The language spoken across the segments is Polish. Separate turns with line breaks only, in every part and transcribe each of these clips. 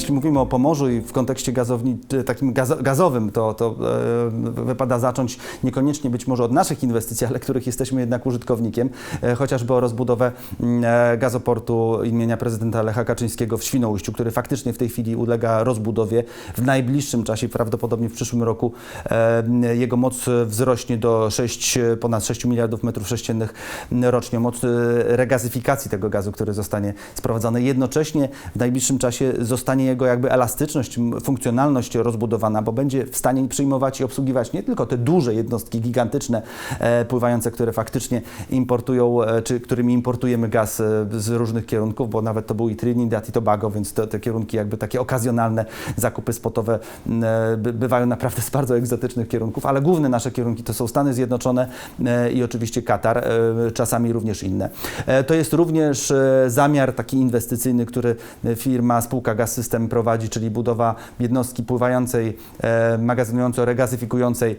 jeśli mówimy o Pomorzu i w kontekście gazowni, takim gaz, gazowym, to, to e, wypada zacząć niekoniecznie być może od naszych inwestycji, ale których jesteśmy jednak użytkownikiem, e, chociażby o rozbudowę mm, e, gazoportu imienia prezydenta Lecha Kaczyńskiego w Świnoujściu, który faktycznie w tej chwili ulega rozbudowie. W najbliższym czasie, prawdopodobnie w przyszłym roku, jego moc wzrośnie do 6, ponad 6 miliardów metrów sześciennych rocznie. Moc regazyfikacji tego gazu, który zostanie sprowadzany. Jednocześnie w najbliższym czasie zostanie jego jakby elastyczność, funkcjonalność rozbudowana, bo będzie w stanie przyjmować i obsługiwać nie tylko te duże jednostki gigantyczne e, pływające, które faktycznie importują, e, czy którymi importujemy gaz e, z różnych kierunków, bo nawet to był i Trinidad i Tobago, więc to, te kierunki jakby takie okazjonalne zakupy spotowe bywają naprawdę z bardzo egzotycznych kierunków, ale główne nasze kierunki to są Stany Zjednoczone i oczywiście Katar, czasami również inne. To jest również zamiar taki inwestycyjny, który firma, spółka Gaz System prowadzi, czyli budowa jednostki pływającej, e, magazynująco-regazyfikującej e,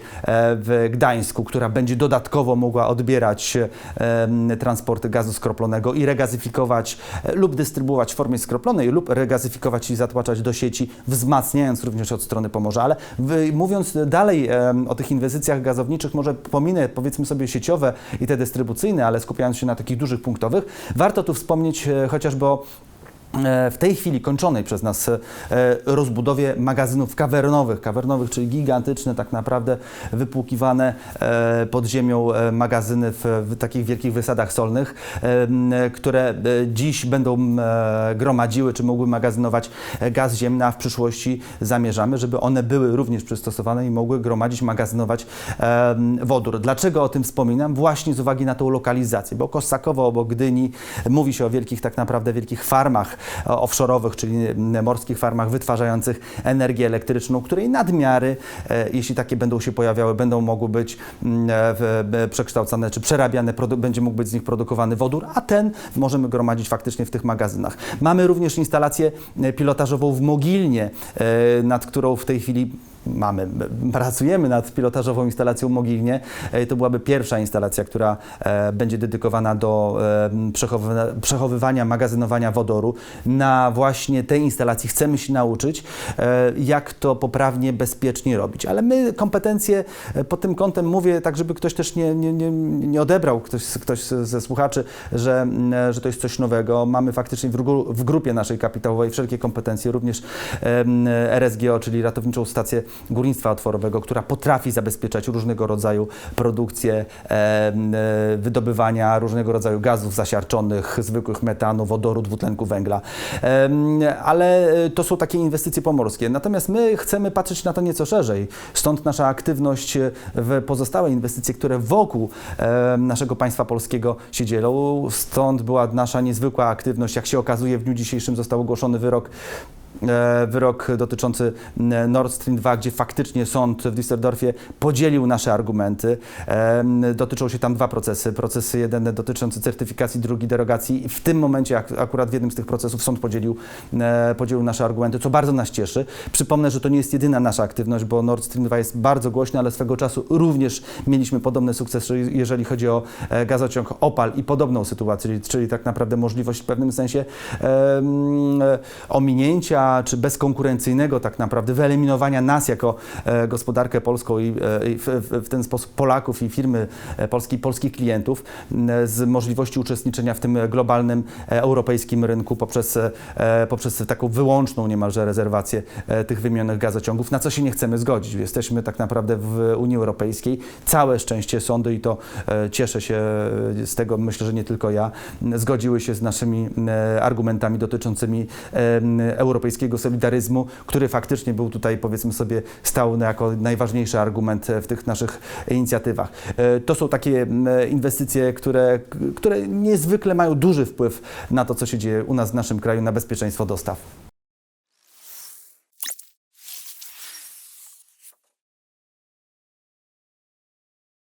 w Gdańsku, która będzie dodatkowo mogła odbierać e, m, transporty gazu skroplonego i regazyfikować lub dystrybuować w formie skroplonej lub regazyfikować i zatłaczać do sieci, wzmacniając również od strony Pomorza. Ale mówiąc dalej o tych inwestycjach gazowniczych, może pominę powiedzmy sobie sieciowe i te dystrybucyjne, ale skupiając się na takich dużych punktowych, warto tu wspomnieć chociażby o w tej chwili kończonej przez nas e, rozbudowie magazynów kawernowych, kawernowych, czyli gigantyczne, tak naprawdę wypłukiwane e, pod ziemią e, magazyny w, takich wielkich wysadach solnych, e, które e, dziś będą e, gromadziły, czy mogły magazynować e, gaz ziemny, a w przyszłości zamierzamy, żeby one były również przystosowane i mogły gromadzić, magazynować e, wodór. Dlaczego o tym wspominam? Właśnie z uwagi na tą lokalizację, bo Kosakowo obok Gdyni mówi się o wielkich, tak naprawdę wielkich farmach e, offshore'owych, czyli morskich farmach wytwarzających energię elektryczną, której nadmiary, e, jeśli takie będą się pojawiały, będą mogły być m, e, e, przekształcane czy przerabiane, będzie mógł być z nich produkowany wodór, a ten możemy gromadzić faktycznie w tych magazynach. Mamy również instalację pilotażową w Mogilnie, nad którą w tej chwili mamy, pracujemy nad pilotażową instalacją w Mogilnie. E, To byłaby pierwsza instalacja, która e, będzie dedykowana do e, przechowywa- przechowywania, magazynowania wodoru. Na właśnie tej instalacji chcemy się nauczyć, jak to poprawnie, bezpiecznie robić. Ale my kompetencje pod tym kątem mówię, tak żeby ktoś też nie, nie, nie, nie odebrał, ktoś, ktoś ze słuchaczy, że, m, że to jest coś nowego. Mamy faktycznie w, gru, w grupie naszej kapitałowej wszelkie kompetencje, również RSGO, czyli Ratowniczą Stację Górnictwa Otworowego, która potrafi zabezpieczać różnego rodzaju produkcję, e, wydobywania różnego rodzaju gazów zasiarczonych, zwykłych metanu, wodoru, dwutlenku węgla. Ale e, to są takie inwestycje pomorskie. Natomiast my chcemy patrzeć na to nieco szerzej. Stąd nasza aktywność w pozostałe inwestycje, które wokół naszego państwa polskiego się dzielą. Stąd była nasza niezwykła aktywność. Jak się okazuje, w dniu dzisiejszym został ogłoszony wyrok wyrok dotyczący m, Nord Stream 2, gdzie faktycznie sąd w Düsseldorfie podzielił nasze argumenty. Em, Dotyczą się tam dwa procesy. Proces jeden dotyczący certyfikacji, drugi derogacji. W tym momencie, ak- akurat w jednym z tych procesów, sąd podzielił, e, podzielił nasze argumenty, co bardzo nas cieszy. Przypomnę, że to nie jest jedyna nasza aktywność, bo Nord Stream 2 jest bardzo głośny, ale swego czasu również mieliśmy podobny sukces, jeżeli- chodzi o e, gazociąg Opal i podobną sytuację, czyli, tak naprawdę możliwość w pewnym sensie em, czy bezkonkurencyjnego tak naprawdę wyeliminowania nas jako e, gospodarkę polską i, e, w, ten sposób Polaków i firmy e, polskie, polskich klientów z możliwości uczestniczenia w tym globalnym europejskim rynku poprzez, poprzez taką wyłączną niemalże rezerwację tych wymienionych gazociągów, na co się nie chcemy zgodzić. Jesteśmy tak naprawdę w Unii Europejskiej. Całe szczęście sądy i to cieszę się z tego, myślę, że nie tylko ja, zgodziły się z naszymi argumentami dotyczącymi em, europejskiego solidaryzmu, który faktycznie był tutaj, powiedzmy sobie, stał jako najważniejszy argument e, w tych naszych inicjatywach. E, To są takie inwestycje, które, które niezwykle mają duży wpływ na to, co się dzieje u nas w naszym kraju, na bezpieczeństwo dostaw.